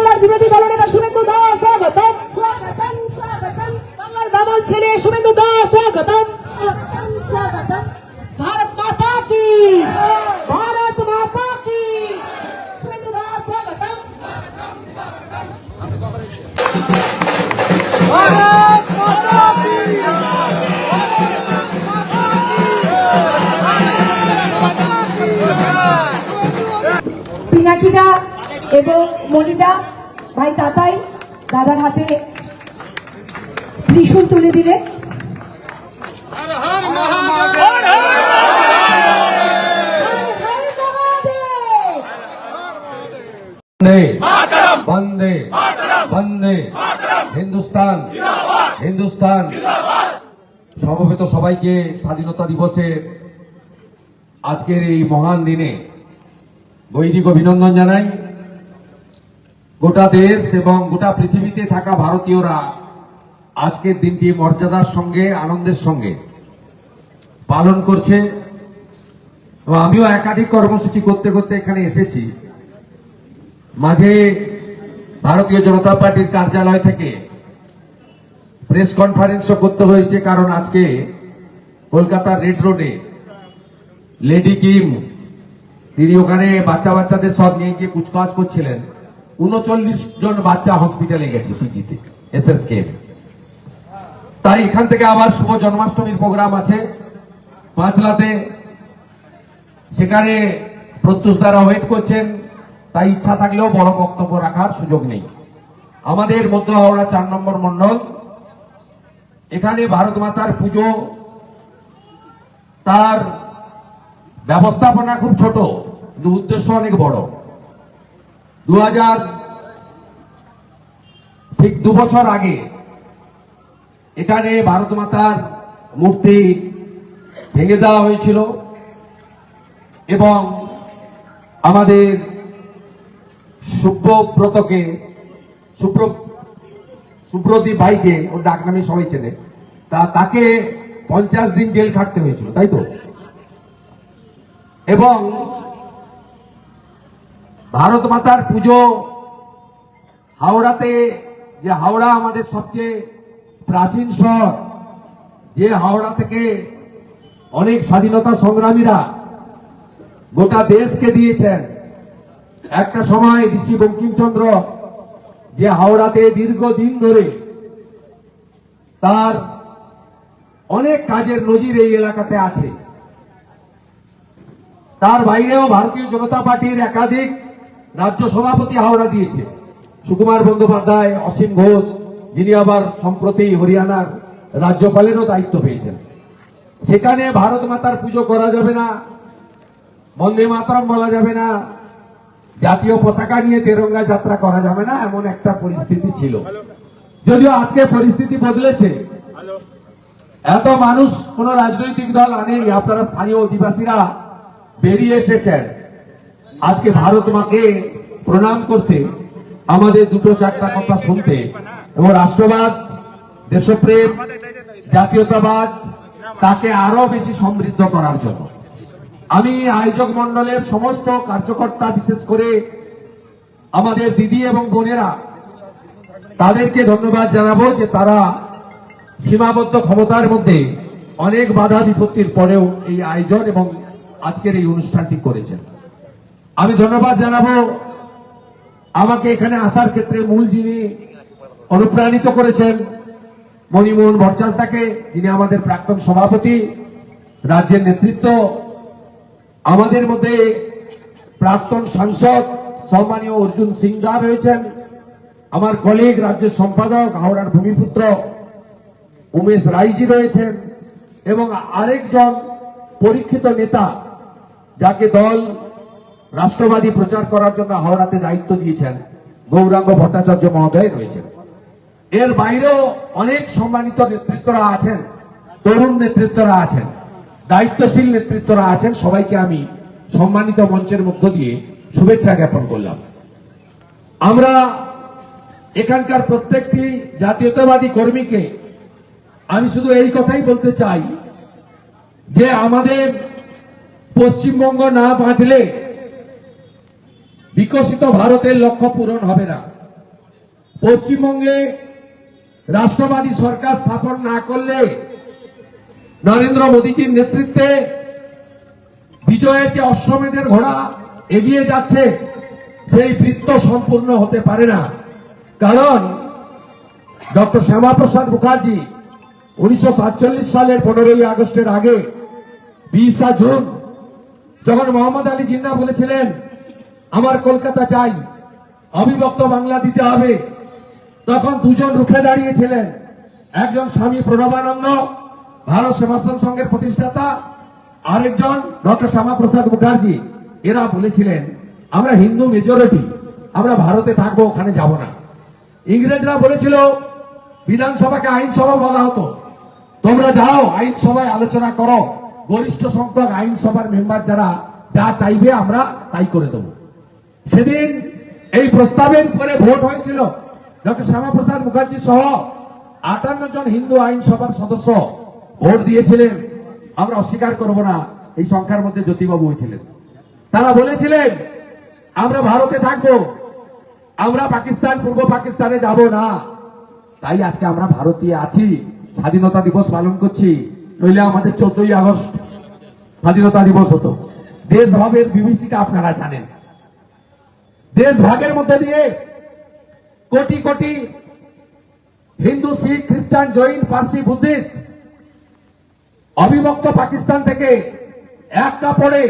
বাংলার বিরোধী দলনেতা শুভেন্দু দাস, স্বাগতম। বাংলার দামাল ছেলে শুভেন্দু দাস, স্বাগতম। ভারত ভারত মাতা কি? পিনাকিদা এবং মনিদা ভাই তাতাই দাদার হাতে ত্রিশূল তুলে দিলে। বন্দে। বন্দে। হিন্দুস্তান। হিন্দুস্তান। সমবেত সবাইকে স্বাধীনতা দিবসে আজকের এই মহান দিনে বৈদিক অভিনন্দন জানাই। গোটা দেশ এবং গোটা পৃথিবীতে থাকা ভারতীয়রা আজকের দিনটি মর্যাদার সঙ্গে, আনন্দের সঙ্গে পালন করছে। এবং আমিও একাধিক কর্মসূচি করতে করতে এখানে এসেছি। মাঝে ভারতীয় জনতা পার্টির কার্যালয় থেকে প্রেস কনফারেন্সও করতে হয়েছে, কারণ আজকে কলকাতার রেড রোডে লেডি কিম, তিনি ওখানে বাচ্চা বাচ্চাদের সব নিয়ে গিয়ে কুচকাওয়াজ করছিলেন। উনচল্লিশ জন বাচ্চা হসপিটালে গেছে পিজিতে এস এস কে তাই এখান থেকে আবার শুভ জন্মাষ্টমীর প্রোগ্রাম আছে। পাঁচলাতে সেখানে প্রত্যুষ দ্বারা ওয়েট করছেন। তাই ইচ্ছা থাকলেও বড় বক্তব্য রাখার সুযোগ নেই। আমাদের মধ্য হাওড়া চার নম্বর মন্ডল এখানে ভারত মাতার পুজো তার ব্যবস্থাপনা খুব ছোট, কিন্তু উদ্দেশ্য অনেক বড়। দু হাজার ঠিক দু বছর আগে এখানে ভারত মাতার মূর্তি ভেঙে দেওয়া হয়েছিল এবং আমাদের সুব্রতকে, সুব্র সুব্রদীপ ভাইকে, ওর ডাক নামে সবাই চেনে, তা তাকে পঞ্চাশ দিন জেল খাটতে হয়েছিল, তাই তো? এবং ভারত মাতার পুজো হাওড়াতে, যে হাওড়া আমাদের সবচেয়ে প্রাচীন শহর, যে হাওড়া থেকে অনেক স্বাধীনতা সংগ্রামীরা গোটা দেশকে দিয়েছেন। একটা সময় ঋষি বঙ্কিমচন্দ্র যে হাওড়াতে দীর্ঘদিন ধরে তার অনেক কাজের নজির এই এলাকাতে আছে। তার বাইরেও ভারতীয় জনতা পার্টির একাধিক রাজ্য সভাপতি হাওড়া দিয়েছে। সুকুমার বন্দ্যোপাধ্যায়, অসীম ঘোষ, যিনি আবার সম্প্রতি হরিয়ানার রাজ্যপালেরও দায়িত্ব পেয়েছেন। সেখানে ভারত মাতার পুজো করা যাবে না, বন্দে মাতরম বলা যাবে না, জাতীয় পতাকা নিয়ে তেরঙ্গা যাত্রা করা যাবে না, এমন একটা পরিস্থিতি ছিল। যদিও আজকে পরিস্থিতি বদলেছে। এত মানুষ কোন রাজনৈতিক দল আনেনি, আপনারা স্থানীয় অধিবাসীরা বেরিয়ে এসেছেন। আজকে ভারত মাকে প্রণাম করতে, আমাদের দুটো চারটা কথা শুনতে। এবং রাষ্ট্রবাদ, দেশপ্রেম, জাতীয়তাবাদ, তাকে আরও বেশি সমৃদ্ধ করার জন্য। আমি আয়োজক মন্ডলের সমস্ত কার্যকর্তা, বিশেষ করে আমাদের দিদি এবং বোনেরা, তাদেরকে ধন্যবাদ জানাব যে তারা সীমাবদ্ধ ক্ষমতার মধ্যে অনেক বাধা বিপত্তির পরেও এই আয়োজন এবং আজকের এই অনুষ্ঠানটি করেছেন। আমি ধন্যবাদ জানাব। আমাকে এখানে আসার ক্ষেত্রে মূল যিনি অনুপ্রাণিত করেছেন, মণিমোহন ভট্টাচার্যকে, যিনি আমাদের প্রাক্তন সভাপতি, রাজ্যের নেতৃত্ব, আমাদের মধ্যে প্রাক্তন সাংসদ সম্মানীয় অর্জুন সিংহা রয়েছেন, আমার কলিগ রাজ্যের সম্পাদক, হাওড়ার ভূমিপুত্র উমেশ রাইজি রয়েছেন, এবং আরেকজন পরীক্ষিত নেতা, যাকে দল রাষ্ট্রবাদী প্রচার করার জন্য হাওড়াতে দায়িত্ব দিয়েছেন গৌরাঙ্গ ভট্টাচার্য মহোদয় রয়েছেন। এর বাইরেও অনেক সম্মানিত নেতৃত্বরা আছেন, তরুণ নেতৃত্বরা আছেন, দায়িত্বশীল নেতৃত্বরা আছেন। সবাইকে আমি সম্মানিত মঞ্চের মধ্য দিয়ে শুভেচ্ছা জ্ঞাপন করলাম। আমরা এখানকার প্রত্যেকটি জাতীয়তাবাদী কর্মীকে আমি শুধু এই কথাই বলতে চাই যে আমাদের পশ্চিমবঙ্গ না বাঁচলে বিকশিত ভারতের লক্ষ্য পূরণ হবে না। পশ্চিমবঙ্গে রাষ্ট্রবাদী সরকার স্থাপন না করলে নরেন্দ্র মোদীজির নেতৃত্বে বিজয়ের যে অশ্বমেধের ঘোড়া এগিয়ে যাচ্ছে, সেই বৃত্ত সম্পূর্ণ হতে পারে না। কারণ ডক্টর শ্যামাপ্রসাদ মুখার্জি উনিশশো সাতচল্লিশ সালের পনেরোই আগস্টের আগে বিশা জুন যখন মোহাম্মদ আলী জিন্না বলেছিলেন আমার কলকাতা চাই অবিভক্ত বাংলা দিতে হবে। তখন দুজন রুখে দাঁড়িয়েছিলেন। একজন স্বামী প্রণবানন্দ, ভারত সেবাশ্রম সংঘের প্রতিষ্ঠাতা, আরেকজন ডক্টর শ্যামাপ্রসাদ মুখার্জি। এরা বলেছিলেন, আমরা হিন্দু মেজরিটি আমরা ভারতে থাকব, ওখানে যাব না। ইংরেজরা বলেছিল, বিধানসভাকে আইনসভা বলা হতো। তোমরা যাও, আইনসভায় আলোচনা করো। গরিষ্ঠ সংখ্যক আইনসভার মেম্বার যারা, যা চাইবে, আমরা তাই করে দেব। সেদিন এই প্রস্তাবের উপরে ভোট হয়েছিল। ডক্টর শ্যামাপ্রসাদ মুখার্জি সহ আটান্ন জন হিন্দু আইনসভার সদস্য ভোট দিয়েছিলেন। আমরা অস্বীকার করব না, এই সংখ্যার মধ্যে জ্যোতিবাবু ছিলেন। তারা বলেছিলেন, আমরা ভারতে থাকব, আমরা পাকিস্তান, পূর্ব পাকিস্তানে যাব না। তাই আজকে আমরা ভারতীয় আছি, স্বাধীনতা দিবস পালন করছি, নইলে আমাদের চোদ্দই আগস্ট স্বাধীনতা দিবস হতো। দেশভাবের বিভীষিকা আপনারা জানেন। দেশ ভাগের মধ্যে দিয়ে কোটি কোটি হিন্দু, শিখ, খ্রিস্টান, জৈন, পার্সি, বুদ্ধিস্ট অবিভক্ত পাকিস্তান থেকে এক কাপড়ে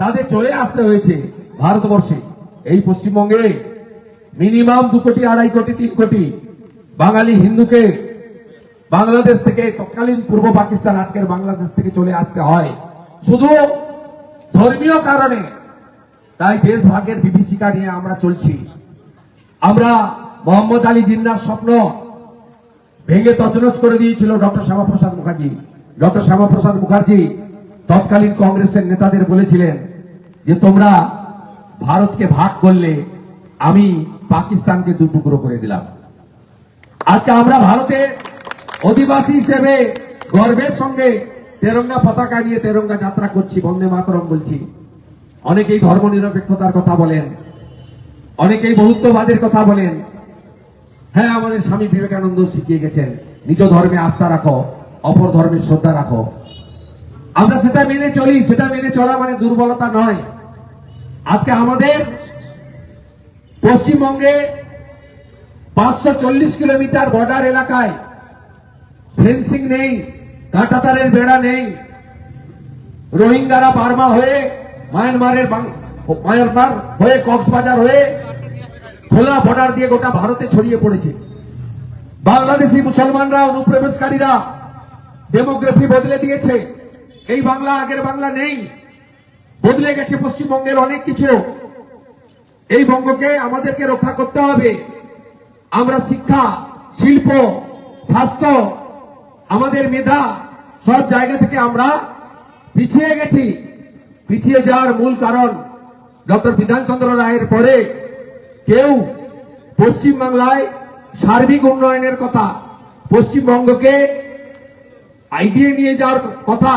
তাদের চলে আসতে হয়েছে ভারতবর্ষে। এই পশ্চিমবঙ্গে মিনিমাম দু কোটি, আড়াই কোটি, তিন কোটি বাঙালি হিন্দুকে বাংলাদেশ থেকে তৎকালীন পূর্ব পাকিস্তান, আজকের বাংলাদেশ থেকে চলে আসতে হয়। শুধু ধর্মীয় কারণে তাই দেশ ভাগের বিভীষিকা নিয়ে আমরা চলছি। আমরা মোহাম্মদ আলী জিন্নার স্বপ্ন ভেঙে তছনছ করে দিয়েছিল ডক্টর শ্যামাপ্রসাদ মুখার্জি। ডক্টর শ্যামাপ্রসাদ মুখার্জি তৎকালীন কংগ্রেসের নেতাদের বলেছিলেন যে, তোমরা ভারতকে ভাগ করলে আমি পাকিস্তানকে দু টুকরো করে দিলাম। আজকে আমরা ভারতের অধিবাসী হিসেবে গর্বের সঙ্গে তেরঙ্গা পতাকা নিয়ে তেরঙ্গা যাত্রা করছি, বন্দে মাতরম বলছি। অনেকেই ধর্ম নিরপেক্ষতার কথা বলেন, অনেকেই বহুত্ববাদের কথা বলেন। হ্যাঁ আমাদের স্বামী বিবেকানন্দ শিখিয়ে গেছেন, নিজ ধর্মে আস্থা রাখো, অপর ধর্মে শ্রদ্ধা রাখো। আমরা সেটা মেনে চলি, সেটা মেনে চলা মানে দুর্বলতা নয়। আজকে আমাদের পশ্চিমবঙ্গে পাঁচশো চল্লিশ কিলোমিটার বর্ডার এলাকায় ফেন্সিং নেই, কাঁটাতারের বেড়া নেই। রোহিঙ্গারা বার্মা হয়ে মায়ানমারের মায়ানমার হয়ে কক্সবাজার হয়ে খোলা বর্ডার দিয়ে গোটা ভারতে ছড়িয়ে পড়েছে। বাংলাদেশি মুসলমানরা, অনুপ্রবেশকারীরা ডেমোগ্রাফি বদলে দিয়েছে। এই বাংলা আগের বাংলা নেই। বদলে গেছে পশ্চিমবঙ্গের অনেক কিছু এই বঙ্গকে আমাদেরকে রক্ষা করতে হবে। আমরা শিক্ষা, শিল্প, স্বাস্থ্য, আমাদের মেধা সব জায়গা থেকে আমরা পিছিয়ে গেছি। পিছিয়ে যাওয়ার মূল কারণ ডক্টর বিধানচন্দ্র রায়ের পরে কেউ পশ্চিম বাংলায় সার্বিক উন্নয়নের কথা, পশ্চিমবঙ্গকে আইডিয়ে নিয়ে যাওয়ার কথা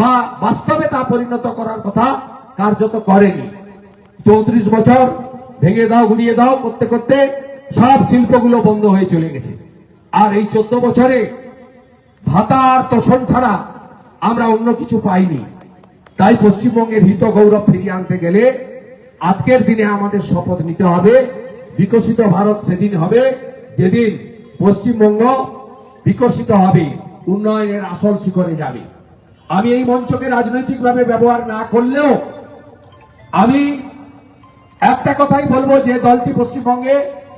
বা বাস্তবে তা পরিণত করার কথা কার্যত করেনি। চৌত্রিশ বছর ভেঙে দাও ঘুরিয়ে দাও, করতে করতে সব শিল্পগুলো বন্ধ হয়ে চলে গেছে। আর এই চোদ্দ বছরে ভাতা আর তোষণ ছাড়া আমরা অন্য কিছু পাইনি। তাই পশ্চিমবঙ্গের হিত গৌরব ফিরিয়ে আনতে গেলে আজকের দিনে আমাদের শপথ নিতে হবে। বিকশিত ভারত সেদিন হবে, যেদিন পশ্চিমবঙ্গ বিকশিত হবে, উন্নয়নের আসল শিখরে যাবে। আমি এই মঞ্চকে রাজনৈতিকভাবে ব্যবহার না করলেও আমি একটা কথাই বলব যে দলটি পশ্চিমবঙ্গে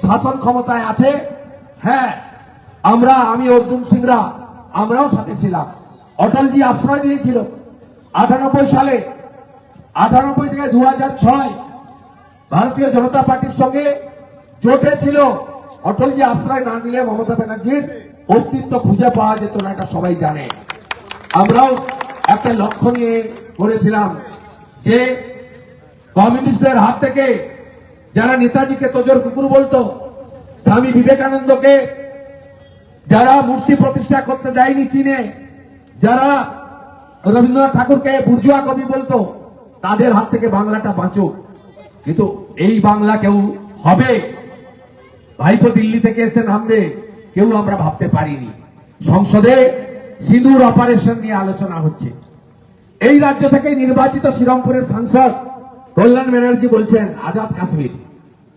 শাসন ক্ষমতায় আছে। হ্যাঁ আমরা, আমি, অর্জুন সিংরা, আমরাও সাথে ছিলাম। অটলজি আশ্রয় দিয়েছিল। আটানব্বই সালে, আটানব্বই থেকে দু ভারতীয় জনতা পার্টির সঙ্গে জোটে ছিল অটলজি আশ্রয় না দিলে মমতা ব্যানার্জির অস্তিত্ব খুঁজে পাওয়া যেত না, এটা সবাই জানে। আমরাও একটা লক্ষ্য নিয়ে করেছিলাম যে কমিউনিস্টদের হাত থেকে যারা নেতাজিকে তোজর কুকুর বলতো, স্বামী বিবেকানন্দকে, যারা মূর্তি প্রতিষ্ঠা করতে দেয়নি চীনে, যারা রবীন্দ্রনাথ ঠাকুরকে বুর্জুয়া কবি বলতো, তাদের হাত থেকে বাংলাটা বাঁচুক কিন্তু এই বাংলা কেউ হবে? ভাইপো দিল্লি থেকে এসে নামবে, কেউ আমরা ভাবতে পারিনি। সংসদে সিঁদুর অপারেশন নিয়ে আলোচনা হচ্ছে। এই রাজ্য থেকে নির্বাচিত শ্রীরামপুরের সাংসদ কল্যাণ ব্যানার্জি বলছেন, আজাদ কাশ্মীর।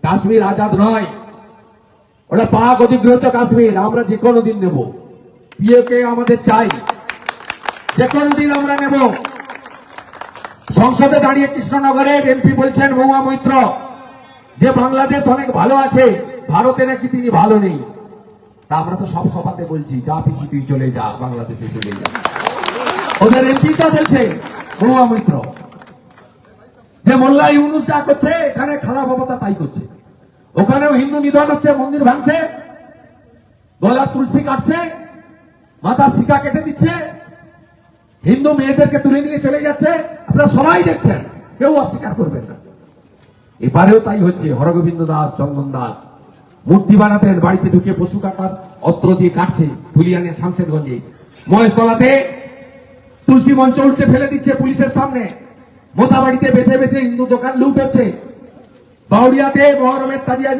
কাশ্মীর আজাদ নয়। ওটা পাক অধিগ্রহিত কাশ্মীর, আমরা যে কোনো দিন নেব। পিওকে আমাদের চাই। যে কোনো দিন আমরা নেব। সংসদে দাঁড়িয়ে কৃষ্ণনগরের এমপি বলছেন মহুয়া মৈত্র, যে বাংলাদেশ অনেক ভালো আছে ভারতে নাকি তিনি ভালো নেই। তা আমরা তো সব সভাতে বলছি, যা পিসি তুই চলে যা, বাংলাদেশে চলে যা। ওদের এমপি তো বলছে? মহুয়া মৈত্র। যে মোল্লা ইউনুস যা করছে, এখানে খারাপ অবস্থা তাই করছে। ওখানেও হিন্দু নিধন হচ্ছে, মন্দির ভাঙছে গলা তুলসী কাটছে মাথা শিকা কেটে দিচ্ছে হিন্দু মেয়েদেরকে তুলে নিয়ে চলে যাচ্ছে। আপনারা সবাই দেখছেন, কেউ অস্বীকার করবেন না। এবারেও তাই হচ্ছে, হরগোবিন্দ দাস, চন্দন দাস। মূর্তি বানাতেন বাড়িতে ঢুকে পশু কাটার অস্ত্র দিয়ে কাটছে তুলিয়ানে শামশেরগঞ্জে। মহেশতলাতে তুলসী মঞ্চ উল্টে ফেলে দিচ্ছে পুলিশের সামনে। মোতাবাড়িতে বেছে বেছে হিন্দু দোকান লুট হচ্ছে। বাউরিয়াতে মহরমের তাজিয়া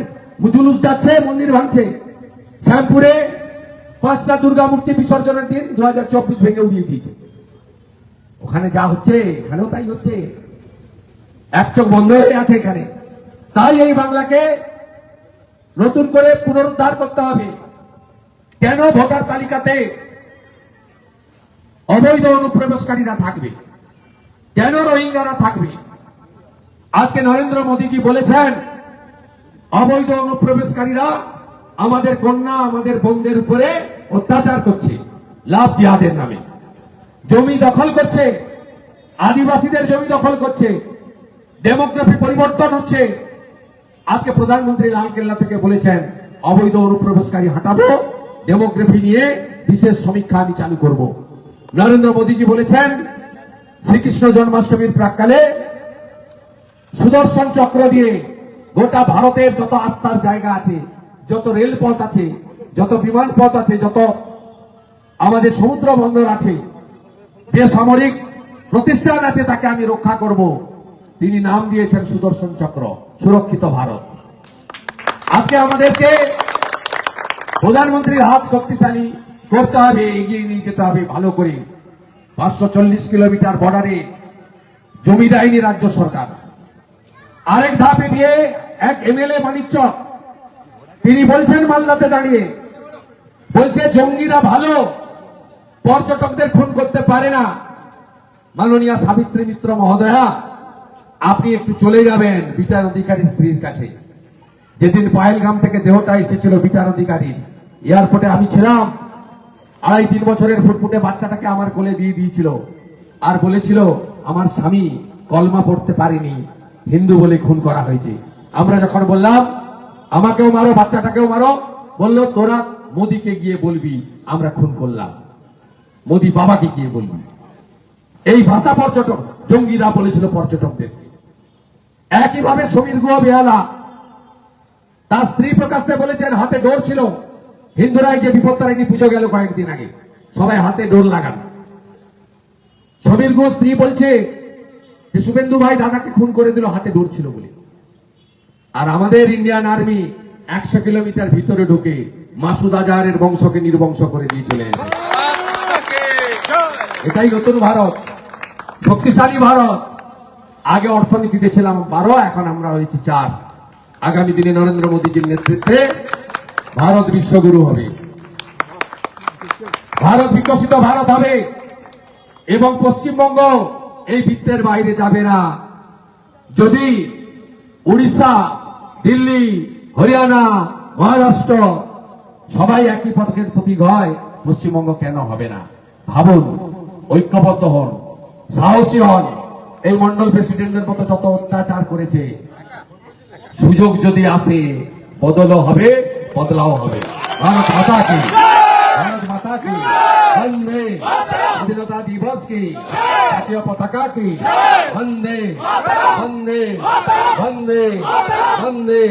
জুলুস যাচ্ছে, মন্দির ভাঙছে। শ্যামপুরে পাঁচটা দুর্গা মূর্তি বিসর্জনের দিন দু হাজার চব্বিশ ভেঙে উড়িয়ে দিয়েছে। ওখানে যা হচ্ছে, এখানেও তাই হচ্ছে। এক চোখ বন্ধ হয়ে আছে এখানে। তাই এই বাংলাকে নতুন করে পুনরুদ্ধার করতে হবে। কেন ভোটার তালিকাতে অবৈধ অনুপ্রবেশকারীরা থাকবে? কেন রোহিঙ্গারা থাকবে? আজকে নরেন্দ্র মোদীজি বলেছেন, অবৈধ অনুপ্রবেশকারীরা আমাদের কন্যা, আমাদের বোনদের উপরে অত্যাচার করছে। লাভ জিহাদের নামে। জমি দখল করছে, আদিবাসীদের জমি দখল করছে ডেমোগ্রাফি পরিবর্তন হচ্ছে। আজকে প্রধানমন্ত্রী লালকেল্লা থেকে বলেছেন, অবৈধ অনুপ্রবেশকারী হাঁটাবো ডেমোগ্রাফি নিয়ে বিশেষ সমীক্ষা আমি চালু করব। নরেন্দ্র মোদীজি বলেছেন, শ্রীকৃষ্ণ জন্মাষ্টমীর প্রাককালে সুদর্শন চক্র দিয়ে গোটা ভারতের যত আস্থার জায়গা আছে, যত রেলপথ আছে, যত বিমান পথ আছে, যত আমাদের সমুদ্র বন্দর আছে বেসামরিক প্রতিষ্ঠান আছে তাকে আমি রক্ষা করব। তিনি নাম দিয়েছেন সুদর্শন চক্র, সুরক্ষিত ভারত। আজকে আমাদেরকে প্রধানমন্ত্রীর হাত শক্তিশালী করতে হবে, এগিয়ে নিয়ে যেতে হবে ভালো করে। পাঁচশো চল্লিশ কিলোমিটার বর্ডারে জমি দেয়নি রাজ্য সরকার। আরেক ধাপে গিয়ে এক এমএলএ মানিক তিনি বলছেন মাল্লাতে দাঁড়িয়ে। বলছে, জঙ্গিরা ভালো পর্যটকদের খুন করতে পারে না। মাননীয় সাবিত্রী মিত্র মহোদয়া, আপনি একটু চলে যাবেন বিটার অধিকারী স্ত্রীর কাছে। যেদিন পায়েলগাম থেকে দেহটা এসেছিল বিটার অধিকারী, এয়ারপোর্টে আমি ছিলাম। আড়াই তিন বছরের ফুটফুটে বাচ্চাটাকে আমার কোলে দিয়ে দিয়েছিল। আর বলেছিল, আমার স্বামী কলমা পড়তে পারেনি, হিন্দু বলে খুন করা হয়েছে। আমরা যখন বললাম, আমাকেও মারো, বাচ্চাটাকেও মারো। বলল, তোরা মোদিকে গিয়ে বলবি, আমরা খুন করলাম। মোদি বাবাকে গিয়ে বলবি। এই ভাষা পর্যটক, জঙ্গিরা বলেছিল পর্যটকদের। একইভাবে সমীর গুহ বেহালা, তার স্ত্রী প্রকাশ্যে বলেছেন, হাতে ডোর ছিল। হিন্দুরাই যে বিপত্তারিণী পুজো গেল কয়েকদিন আগে। সবাই হাতে ডোর লাগান সমীর ঘোষ স্ত্রী বলছে যে, শুভেন্দু ভাই দাদাকে খুন করে দিল, হাতে ডোর ছিল বলে। আর আমাদের ইন্ডিয়ান আর্মি একশো কিলোমিটার ভিতরে ঢুকে মাসুদ আজারের বংশকে নির্বংশ করে দিয়ে চলে এসেছে। এটাই নতুন ভারত। শক্তিশালী ভারত। আগে অর্থনীতিতে ছিলাম বারো, এখন আমরা হয়েছি চার। আগামী দিনে নরেন্দ্র মোদীজির নেতৃত্বে ভারত বিশ্বগুরু হবে। ভারত বিকশিত ভারত হবে এবং পশ্চিমবঙ্গ এই বৃত্তের বাইরে যাবে না। যদি উড়িষ্যা, দিল্লি, হরিয়ানা, মহারাষ্ট্র সবাই একই পথকের প্রতীক হয়, পশ্চিমবঙ্গ কেন হবে না? ভাবুন। ঐক্যবদ্ধ হন, সাহসী হন। এই মন্ডল প্রেসিডেন্টের মতো যত অত্যাচার করেছে, সুযোগ যদি আসে, বদলও হবে, বদলাও হবে। ভারত মাতা কি ভারত মাতা কি বন্দে স্বাধীনতা দিবস কি জাতীয় পতাকা কি বন্দে বন্দে বন্দে বন্দে।